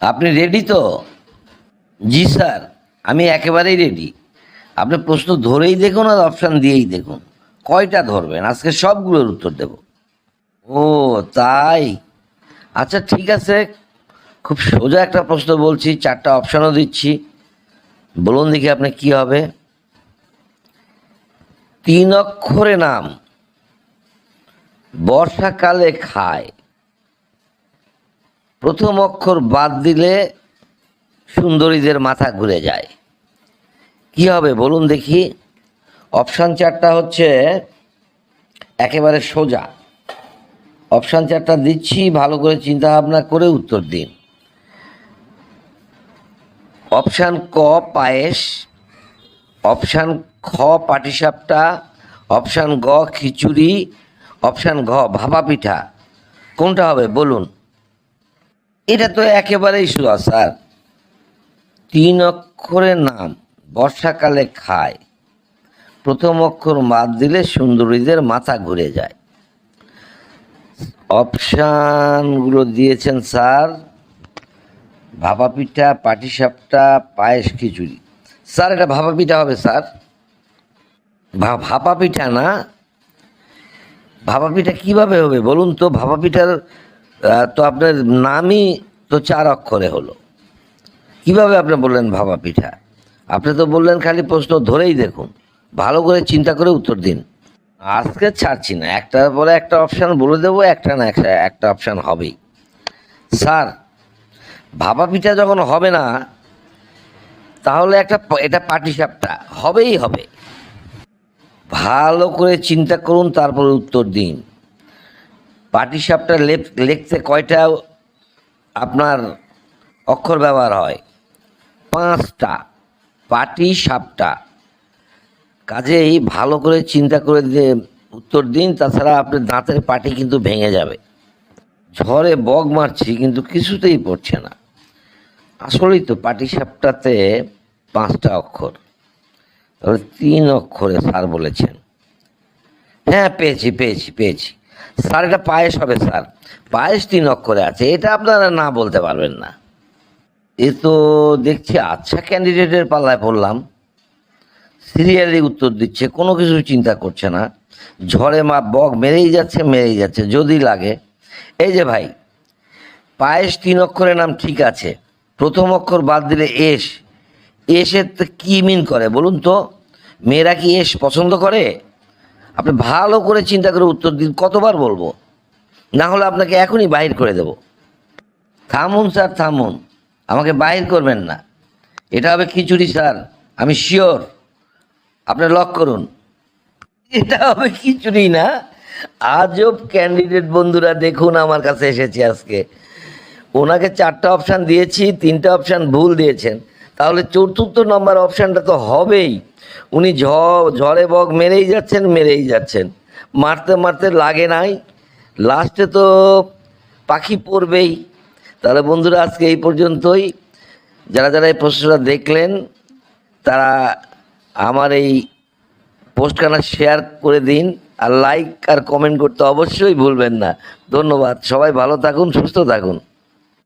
আপনি রেডি তো? জি স্যার আমি একেবারেই রেডি আপনি প্রশ্ন ধরেই দেখুন আর অপশান দিয়েই দেখুন। কয়টা ধরবেন? আজকে সবগুলোর উত্তর দেব। ও, তাই? আচ্ছা ঠিক আছে। খুব সোজা একটা প্রশ্ন বলছি, চারটা অপশানও দিচ্ছি। বলুন দেখি আপনি কি হবে। তিন অক্ষরে নাম। বর্ষাকালে খায়। প্রথম অক্ষর বাদ দিলে সুন্দরীদের মাথা ঘুরে যায়। কি হবে বলুন দেখি। অপশান চারটা হচ্ছে একেবারে সোজা। অপশান চারটা দিচ্ছি, ভালো করে চিন্তা ভাবনা করে উত্তর দিন। অপশান ক, পায়েস। অপশান খ, পাটিসাপটা। অপশান গ, খিচুড়ি। অপশান ঘ, ভাপা পিঠা। কোনটা হবে বলুন। এটা তো একেবারেই সোজা স্যার। তিন অক্ষরের নাম, বর্ষাকালে খায়। প্রথম অক্ষর বাদ দিলে সুন্দরীদের মাথা ঘুরে যায়। অপশানগুলো দিয়েছেন, স্যার। ভাপা পিঠা পাটিসাপটা, পায়েস খিচুড়ি। স্যার, এটা ভাপা পিঠা হবে, স্যার। ভাপা পিঠা না? ভাপা পিঠা কীভাবে হবে? বলুন তো ভাপা পিঠার তো আপনার নামই তো চার অক্ষরে হলো। কীভাবে আপনি বললেন ভাপা পিঠা? আপনি তো বললেন খালি প্রশ্ন ধরেই দেখুন। ভালো করে চিন্তা করে উত্তর দিন। আজকে ছাড়ছি না। একটার পরে একটা অপশান বলে দেবো, একটা না, একটা একটা অপশান হবেই। স্যার ভাপা পিঠা যখন হবে না, তাহলে একটা এটা পাটিসাপটা। হবেই হবে। ভালো করে চিন্তা করুন, তারপরে উত্তর দিন। পাটিসাপটা লেপ লিখতে কয়টা আপনার অক্ষর ব্যবহার হয়? পাঁচটা। পাটি সাপটা কাজেই ভালো করে চিন্তা করে দিয়ে উত্তর দিন, তাছাড়া আপনার দাঁতের পাটি কিন্তু ভেঙে যাবে। ঝড়ে বগ মারছি, কিন্তু কিছুতেই পড়ছে না। আসলেই তো পাটি সাপটাতে পাঁচটা অক্ষর। তবে তিন অক্ষরে স্যার বলেছেন। হ্যাঁ পেয়েছি পেয়েছি পেয়েছি। স্যার, এটা পায়েস হবে, স্যার। পায়েস তিন অক্ষরে আছে, এটা আপনারা না বলতে পারবেন না। এ তো দেখছি আচ্ছা ক্যান্ডিডেটের পাল্লায় পড়লাম। সিরিয়ালি উত্তর দিচ্ছে, কোনো কিছু চিন্তা করছে না। ঝড়ে মা বক মেরেই যাচ্ছে মেরেই যাচ্ছে, যদি লাগে। এই যে ভাই, পায়েস তিন অক্ষরের নাম ঠিক আছে। প্রথম অক্ষর বাদ দিলে এস। এসের কী মিন করে, বলুন তো? মেয়েরা কি এস পছন্দ করে? আপনি ভালো করে চিন্তা করে উত্তর দিন, কতবার বলব? না হলে আপনাকে এখনই বাহির করে দেব। থামুন স্যার, থামুন। আমাকে বাহির করবেন না। এটা হবে খিচুড়ি, স্যার। আমি শিওর। আপনি লক করুন। এটা হবে খিচুড়ি না? আজব ক্যান্ডিডেট বন্ধুরা, দেখুন আমার কাছে এসেছে আজকে। ওনাকে চারটা অপশান দিয়েছি, তিনটা অপশান ভুল দিয়েছেন। তাহলে চতুর্থ নম্বর অপশানটা তো হবেই। উনি ঝড়ে বগ মেরেই যাচ্ছেন মেরেই যাচ্ছেন। মারতে মারতে লাগে নাই। লাস্টে তো পাখি পড়বেই। তাহলে বন্ধুরা, আজকে এই পর্যন্তই। যারা যারা এই প্রশ্নটা দেখলেন, তারা আমার এই পোস্টখানা শেয়ার করে দিন। আর লাইক আর কমেন্ট করতে অবশ্যই ভুলবেন না। ধন্যবাদ। সবাই ভালো থাকুন, সুস্থ থাকুন।